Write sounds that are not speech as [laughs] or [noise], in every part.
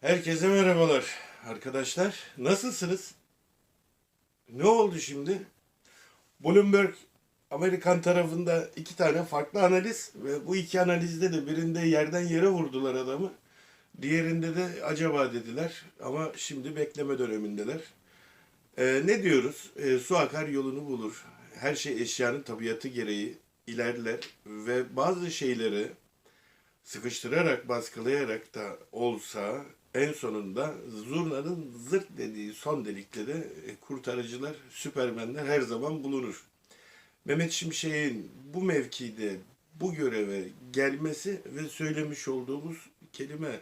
Herkese merhabalar arkadaşlar. Nasılsınız? Ne oldu şimdi? Bloomberg Amerikan tarafında iki tane farklı analiz ve bu iki analizde de birinde yerden yere vurdular adamı. Diğerinde de acaba dediler ama şimdi bekleme dönemindeler. Ee, ne diyoruz? Ee, su akar yolunu bulur. Her şey eşyanın tabiatı gereği ilerler ve bazı şeyleri sıkıştırarak, baskılayarak da olsa en sonunda zurnanın zırt dediği son delikte de kurtarıcılar, süpermenler her zaman bulunur. Mehmet Şimşek'in bu mevkide, bu göreve gelmesi ve söylemiş olduğumuz kelime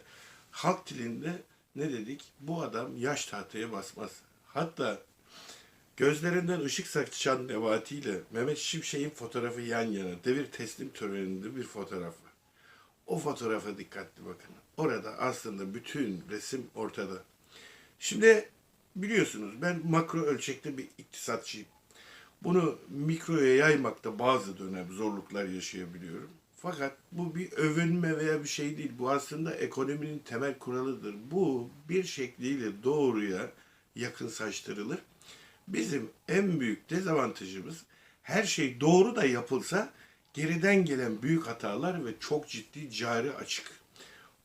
halk dilinde ne dedik? Bu adam yaş tahtaya basmaz. Hatta Gözlerinden ışık saçan Nebati ile Mehmet Şimşek'in fotoğrafı yan yana devir teslim töreninde bir fotoğraf var. O fotoğrafa dikkatli bakın. Orada aslında bütün resim ortada. Şimdi biliyorsunuz ben makro ölçekte bir iktisatçıyım. Bunu mikroya yaymakta bazı dönem zorluklar yaşayabiliyorum. Fakat bu bir övünme veya bir şey değil. Bu aslında ekonominin temel kuralıdır. Bu bir şekliyle doğruya yakınsaçtırılır. Bizim en büyük dezavantajımız her şey doğru da yapılsa geriden gelen büyük hatalar ve çok ciddi cari açık.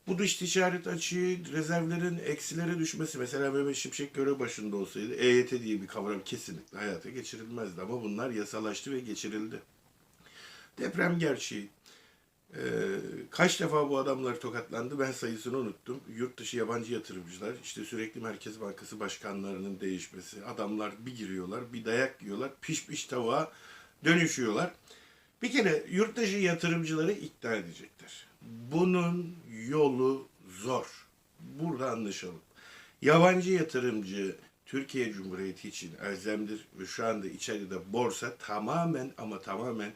Bu dış ticaret açığı, rezervlerin eksilere düşmesi. Mesela Mehmet Şimşek görev başında olsaydı EYT diye bir kavram kesinlikle hayata geçirilmezdi. Ama bunlar yasalaştı ve geçirildi. Deprem gerçeği. Ee, kaç defa bu adamlar tokatlandı ben sayısını unuttum. Yurt dışı yabancı yatırımcılar, işte sürekli Merkez Bankası başkanlarının değişmesi, adamlar bir giriyorlar, bir dayak yiyorlar, piş piş tavuğa dönüşüyorlar. Bir kere yurt dışı yatırımcıları ikna edecekler. Bunun yolu zor. Burada anlaşalım. Yabancı yatırımcı Türkiye Cumhuriyeti için elzemdir ve şu anda içeride borsa tamamen ama tamamen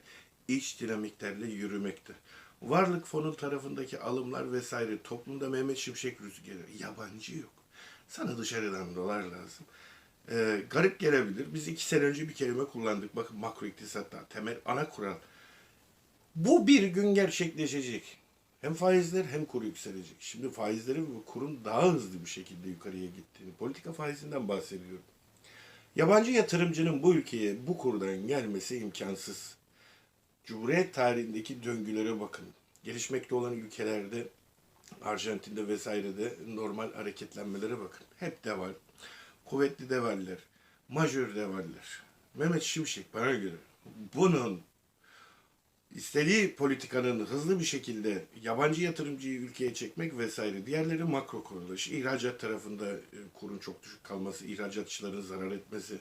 iç dinamiklerle yürümekte. Varlık fonun tarafındaki alımlar vesaire toplumda Mehmet Şimşek rüzgarı yabancı yok. Sana dışarıdan dolar lazım. Ee, garip gelebilir. Biz iki sene önce bir kelime kullandık. Bakın makro iktisatta temel ana kural. Bu bir gün gerçekleşecek. Hem faizler hem kuru yükselecek. Şimdi faizlerin ve kurun daha hızlı bir şekilde yukarıya gittiğini, politika faizinden bahsediyorum. Yabancı yatırımcının bu ülkeye bu kurdan gelmesi imkansız. Cumhuriyet tarihindeki döngülere bakın. Gelişmekte olan ülkelerde, Arjantin'de vesairede normal hareketlenmelere bakın. Hep deval. Kuvvetli devaller, majör devaller. Mehmet Şimşek bana göre bunun istediği politikanın hızlı bir şekilde yabancı yatırımcıyı ülkeye çekmek vesaire. Diğerleri makro kuruluş. İhracat tarafında e, kurun çok düşük kalması, ihracatçıların zarar etmesi,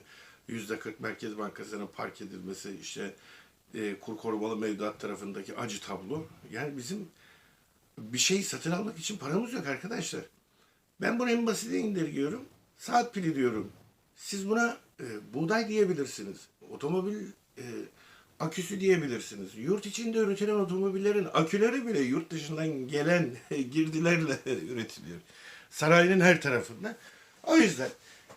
yüzde 40 Merkez Bankası'na park edilmesi, işte e, kur korumalı mevduat tarafındaki acı tablo. Yani bizim bir şey satın almak için paramız yok arkadaşlar. Ben bunu en basite indirgiyorum. Saat pili diyorum. Siz buna e, buğday diyebilirsiniz. Otomobil e, aküsü diyebilirsiniz. Yurt içinde üretilen otomobillerin aküleri bile yurt dışından gelen [laughs] girdilerle [laughs] üretiliyor. Sarayının her tarafında. O yüzden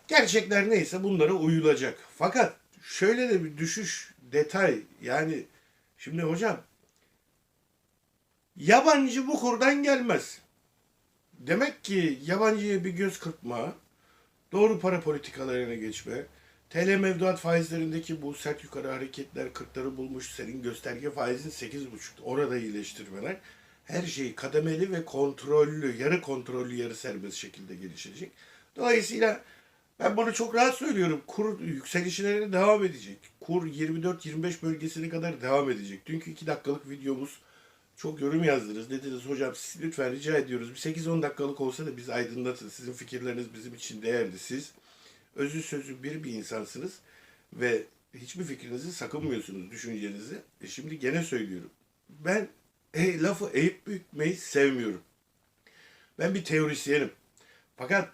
gerçekler neyse bunlara uyulacak. Fakat şöyle de bir düşüş detay yani şimdi hocam yabancı bu kurdan gelmez. Demek ki yabancıya bir göz kırpma, doğru para politikalarına geçme, TL mevduat faizlerindeki bu sert yukarı hareketler 40'ları bulmuş, senin gösterge faizin 8,5 orada iyileştirmeler her şey kademeli ve kontrollü, yarı kontrollü, yarı serbest şekilde gelişecek. Dolayısıyla ben bunu çok rahat söylüyorum. Kur yükselişlerine devam edecek. Kur 24-25 bölgesine kadar devam edecek. Dünkü 2 dakikalık videomuz çok yorum yazdınız. Dediniz hocam siz lütfen rica ediyoruz. Bir 8-10 dakikalık olsa da biz aydınlatın. Sizin fikirleriniz bizim için değerli. Siz özü sözü bir bir insansınız ve hiçbir fikrinizi sakınmıyorsunuz, düşüncenizi. E şimdi gene söylüyorum. Ben e, lafı eğip bükmeyi sevmiyorum. Ben bir teorisyenim. Fakat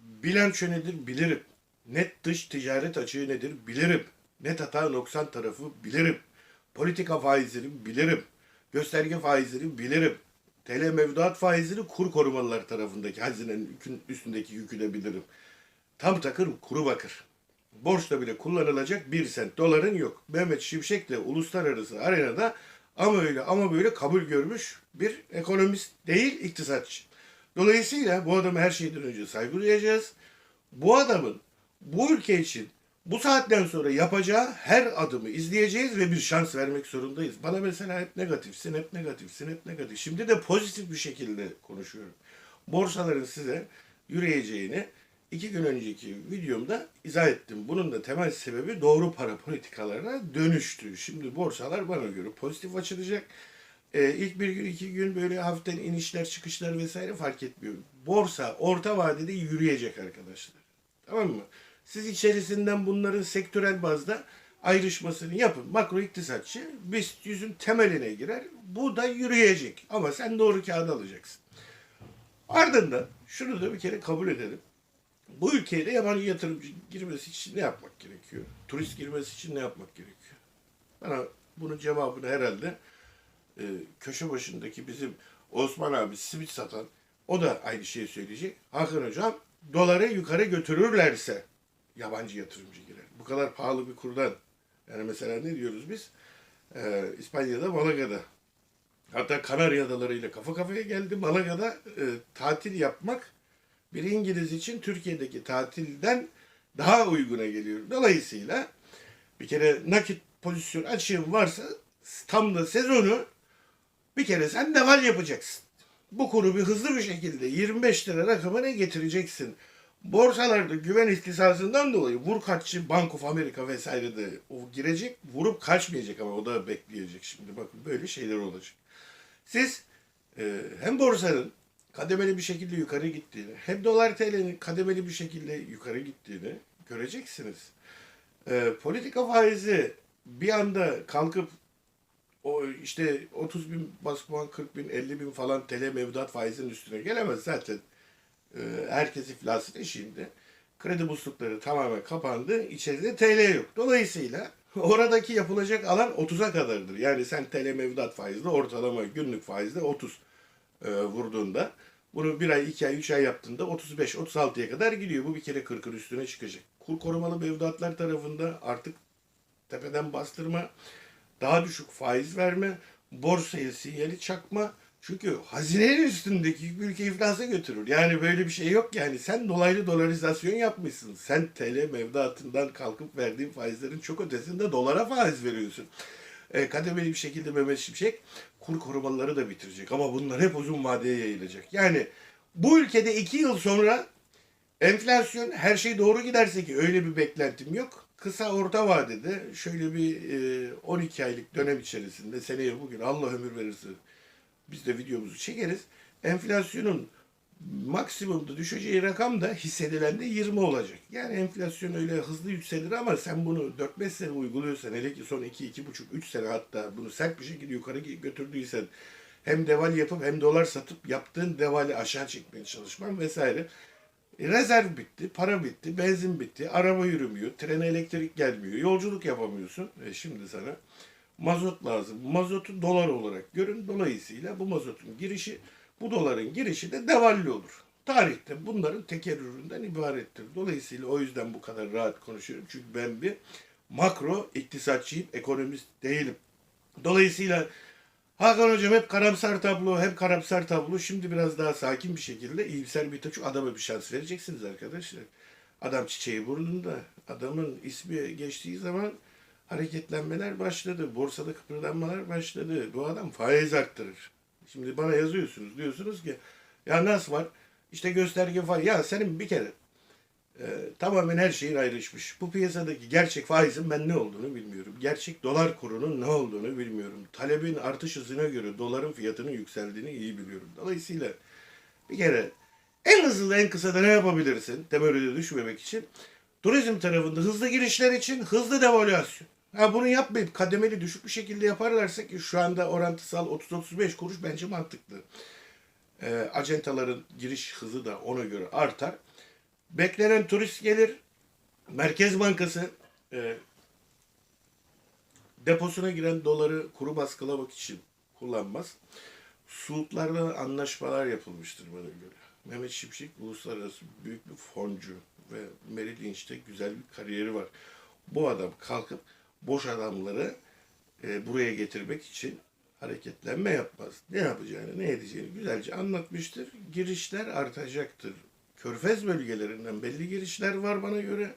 bilanço nedir bilirim. Net dış ticaret açığı nedir bilirim. Net hata noksan tarafı bilirim. Politika faizleri bilirim. Gösterge faizleri bilirim. TL mevduat faizleri kur korumalılar tarafındaki hazinenin üstündeki yükü de bilirim. Tam takır kuru bakır. Borçla bile kullanılacak bir sent doların yok. Mehmet Şimşek de uluslararası arenada ama öyle ama böyle kabul görmüş bir ekonomist değil iktisatçı. Dolayısıyla bu adama her şeyden önce saygı duyacağız. Bu adamın bu ülke için bu saatten sonra yapacağı her adımı izleyeceğiz ve bir şans vermek zorundayız. Bana mesela hep negatifsin, hep negatifsin, hep negatif. Şimdi de pozitif bir şekilde konuşuyorum. Borsaların size yürüyeceğini iki gün önceki videomda izah ettim. Bunun da temel sebebi doğru para politikalarına dönüştü. Şimdi borsalar bana göre pozitif açılacak. Ee, ilk bir gün iki gün böyle hafiften inişler çıkışlar vesaire fark etmiyor. Borsa orta vadede yürüyecek arkadaşlar. Tamam mı? Siz içerisinden bunların sektörel bazda ayrışmasını yapın. Makro iktisatçı BIST yüzün temeline girer. Bu da yürüyecek. Ama sen doğru kağıdı alacaksın. Ardından şunu da bir kere kabul edelim. Bu ülkeye de yabancı yatırımcı girmesi için ne yapmak gerekiyor? Turist girmesi için ne yapmak gerekiyor? Bana bunun cevabını herhalde e, köşe başındaki bizim Osman abi simit satan o da aynı şeyi söyleyecek. Hakan hocam doları yukarı götürürlerse yabancı yatırımcı girer. Bu kadar pahalı bir kurdan. Yani mesela ne diyoruz biz? E, İspanya'da, Malaga'da hatta Kanarya Adaları kafa kafaya geldi. Malaga'da e, tatil yapmak bir İngiliz için Türkiye'deki tatilden daha uyguna geliyor. Dolayısıyla bir kere nakit pozisyon açığın varsa tam da sezonu bir kere sen deval yapacaksın. Bu kuru bir hızlı bir şekilde 25 lira rakamına getireceksin. Borsalarda güven ihtisasından dolayı vur kaççı Bank of America vesaire de o girecek. Vurup kaçmayacak ama o da bekleyecek şimdi. Bakın böyle şeyler olacak. Siz e, hem borsanın kademeli bir şekilde yukarı gittiğini hem dolar TL'nin kademeli bir şekilde yukarı gittiğini göreceksiniz. E, politika faizi bir anda kalkıp o işte 30 bin bas puan 40 bin 50 bin falan TL mevduat faizinin üstüne gelemez zaten. E, herkes iflasın eşiğinde. Kredi muslukları tamamen kapandı. İçeride TL yok. Dolayısıyla [laughs] oradaki yapılacak alan 30'a kadardır. Yani sen TL mevduat faizle ortalama günlük faizle 30 e, vurduğunda bunu bir ay, iki ay, üç ay yaptığında 35-36'ya kadar gidiyor. Bu bir kere 40'ın üstüne çıkacak. Kur korumalı mevduatlar tarafında artık tepeden bastırma, daha düşük faiz verme, borsaya sinyali çakma. Çünkü hazinenin üstündeki ülke iflasa götürür. Yani böyle bir şey yok yani. Sen dolaylı dolarizasyon yapmışsın. Sen TL mevduatından kalkıp verdiğin faizlerin çok ötesinde dolara faiz veriyorsun. E, kademeli bir şekilde Mehmet Şimşek kur korumaları da bitirecek. Ama bunlar hep uzun vadeye yayılacak. Yani bu ülkede iki yıl sonra enflasyon her şey doğru giderse ki öyle bir beklentim yok. Kısa orta vadede şöyle bir e, 12 aylık dönem içerisinde seneye bugün Allah ömür verirse biz de videomuzu çekeriz. Enflasyonun maksimumda düşeceği rakam da hissedilen de 20 olacak. Yani enflasyon öyle hızlı yükselir ama sen bunu 4-5 sene uyguluyorsan hele ki son 2-2,5-3 sene hatta bunu sert bir şekilde yukarı götürdüysen hem deval yapıp hem dolar satıp yaptığın devali aşağı çekmeye çalışman vesaire. E, rezerv bitti, para bitti, benzin bitti, araba yürümüyor, trene elektrik gelmiyor, yolculuk yapamıyorsun. E şimdi sana mazot lazım. Mazotu dolar olarak görün. Dolayısıyla bu mazotun girişi, bu doların girişi de devalli olur. Tarihte bunların tekerrüründen ibarettir. Dolayısıyla o yüzden bu kadar rahat konuşuyorum. Çünkü ben bir makro iktisatçıyım, ekonomist değilim. Dolayısıyla Hakan Hocam hep karamsar tablo, hep karamsar tablo. Şimdi biraz daha sakin bir şekilde iyimser bir taç adama bir şans vereceksiniz arkadaşlar. Adam çiçeği burnunda. Adamın ismi geçtiği zaman hareketlenmeler başladı. Borsada kıpırdanmalar başladı. Bu adam faiz arttırır. Şimdi bana yazıyorsunuz. Diyorsunuz ki ya nasıl var? İşte gösterge var. Ya senin bir kere e, tamamen her şeyin ayrışmış. Bu piyasadaki gerçek faizin ben ne olduğunu bilmiyorum. Gerçek dolar kurunun ne olduğunu bilmiyorum. Talebin artış hızına göre doların fiyatının yükseldiğini iyi biliyorum. Dolayısıyla bir kere en hızlı en kısa da ne yapabilirsin temerrüde düşmemek için? Turizm tarafında hızlı girişler için hızlı devalüasyon. Ha bunu yapmayıp kademeli düşük bir şekilde yaparlarsa ki şu anda orantısal 30-35 kuruş bence mantıklı. E, acentaların giriş hızı da ona göre artar. Beklenen turist gelir. Merkez Bankası e, deposuna giren doları kuru baskılamak için kullanmaz. Suudlarla anlaşmalar yapılmıştır bana göre. Mehmet Şimşek uluslararası büyük bir foncu ve Merrill Lynch'te güzel bir kariyeri var. Bu adam kalkıp boş adamları e, buraya getirmek için hareketlenme yapmaz. Ne yapacağını, ne edeceğini güzelce anlatmıştır. Girişler artacaktır. Körfez bölgelerinden belli girişler var bana göre.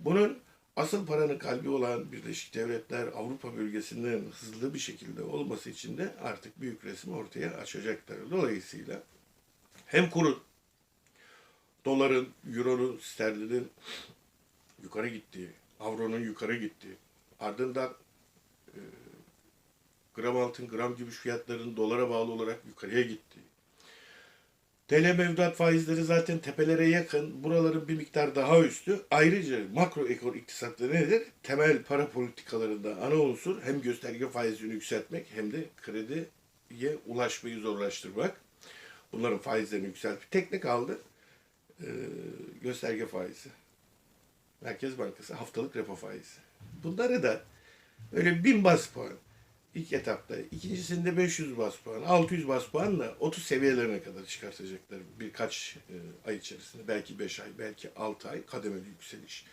Bunun asıl paranın kalbi olan Birleşik Devletler Avrupa bölgesinden hızlı bir şekilde olması için de artık büyük resmi ortaya açacaklar. Dolayısıyla hem kurun, doların, euronun, sterlinin yukarı gittiği, avronun yukarı gittiği, ardından e, gram altın, gram gümüş fiyatlarının dolara bağlı olarak yukarıya gittiği, TL mevduat faizleri zaten tepelere yakın. Buraların bir miktar daha üstü. Ayrıca makro ekor iktisatta nedir? Temel para politikalarında ana unsur hem gösterge faizini yükseltmek hem de krediye ulaşmayı zorlaştırmak. Bunların faizlerini yükseltmek. Tek ne kaldı? Ee, gösterge faizi. Merkez Bankası haftalık repo faizi. Bunları da öyle bin bas puan ilk etapta. ikincisinde 500 bas puan, 600 bas puanla 30 seviyelerine kadar çıkartacaklar birkaç e, ay içerisinde. Belki 5 ay, belki 6 ay kademeli yükseliş.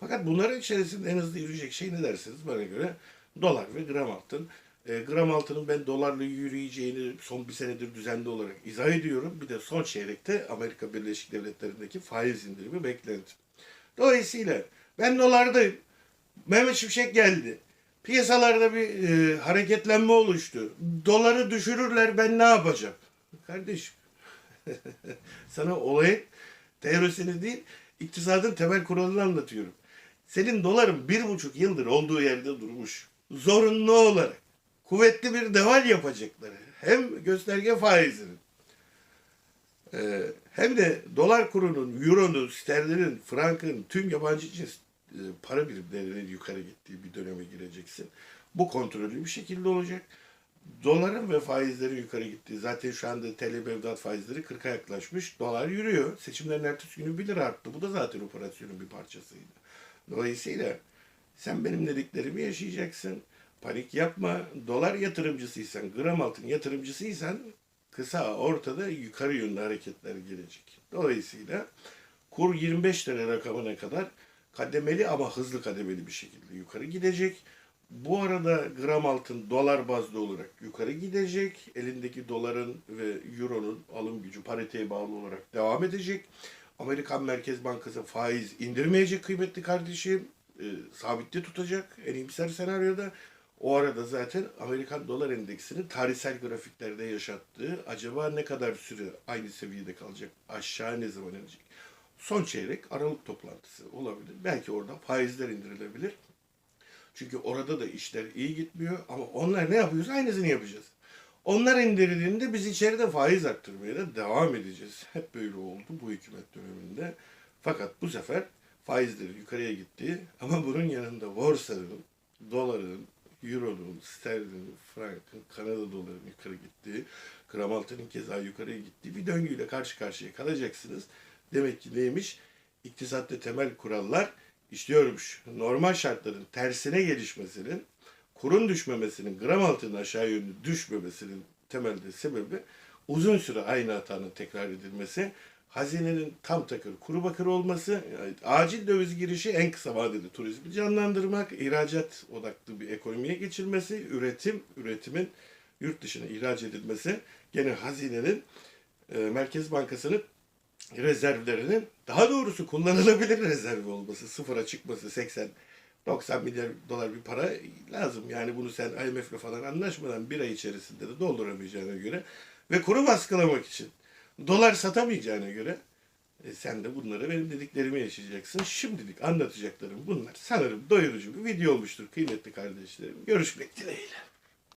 Fakat bunların içerisinde en hızlı yürüyecek şey ne dersiniz bana göre? Dolar ve gram altın. E, gram altının ben dolarla yürüyeceğini son bir senedir düzenli olarak izah ediyorum. Bir de son çeyrekte Amerika Birleşik Devletleri'ndeki faiz indirimi beklentim. Dolayısıyla ben dolardayım. Mehmet Şimşek geldi. Piyasalarda bir e, hareketlenme oluştu. Doları düşürürler ben ne yapacağım? Kardeşim [laughs] sana olayın teorisini değil iktisadın temel kuralını anlatıyorum. Senin doların bir buçuk yıldır olduğu yerde durmuş. Zorunlu olarak kuvvetli bir deval yapacakları. Hem gösterge faizinin ee, hem de dolar kurunun, euronun, sterlinin, frankın, tüm yabancı cins e, para birimlerinin yukarı gittiği bir döneme gireceksin. Bu kontrollü bir şekilde olacak. Doların ve faizlerin yukarı gittiği. Zaten şu anda TL mevduat faizleri 40'a yaklaşmış. Dolar yürüyor. Seçimlerin ertesi günü 1 lira arttı. Bu da zaten operasyonun bir parçasıydı. Dolayısıyla sen benim dediklerimi yaşayacaksın. Panik yapma. Dolar yatırımcısıysan, gram altın yatırımcısıysan kısa ortada yukarı yönlü hareketler gelecek. Dolayısıyla kur 25 lira rakamına kadar kademeli ama hızlı kademeli bir şekilde yukarı gidecek. Bu arada gram altın dolar bazlı olarak yukarı gidecek. Elindeki doların ve euronun alım gücü pariteye bağlı olarak devam edecek. Amerikan Merkez Bankası faiz indirmeyecek kıymetli kardeşim. E, sabitli tutacak en iyimser senaryoda. O arada zaten Amerikan dolar endeksinin tarihsel grafiklerde yaşattığı acaba ne kadar süre aynı seviyede kalacak, aşağı ne zaman inecek? Son çeyrek Aralık toplantısı olabilir. Belki orada faizler indirilebilir. Çünkü orada da işler iyi gitmiyor ama onlar ne yapıyorsa aynısını yapacağız. Onlar indirildiğinde biz içeride faiz arttırmaya da devam edeceğiz. Hep böyle oldu bu hükümet döneminde. Fakat bu sefer faizleri yukarıya gitti ama bunun yanında borsanın, doların, euronun, sterlinin, frankın, Kanada dolarının yukarı gittiği, gram altının keza yukarıya gittiği bir döngüyle karşı karşıya kalacaksınız. Demek ki neymiş? İktisatta temel kurallar işliyormuş. Normal şartların tersine gelişmesinin, kurun düşmemesinin, gram altının aşağı yönlü düşmemesinin temelde sebebi uzun süre aynı hatanın tekrar edilmesi, hazinenin tam takır kuru bakır olması, yani acil döviz girişi en kısa vadeli turizmi canlandırmak, ihracat odaklı bir ekonomiye geçilmesi, üretim, üretimin yurt dışına ihraç edilmesi, gene hazinenin e, Merkez Bankası'nın rezervlerinin daha doğrusu kullanılabilir rezervi olması, sıfıra çıkması 80 90 milyar dolar bir para lazım. Yani bunu sen IMF'le falan anlaşmadan bir ay içerisinde de dolduramayacağına göre ve kuru baskılamak için dolar satamayacağına göre e, sen de bunları benim dediklerimi yaşayacaksın. Şimdilik anlatacaklarım bunlar. Sanırım doyurucu bir video olmuştur kıymetli kardeşlerim. Görüşmek dileğiyle.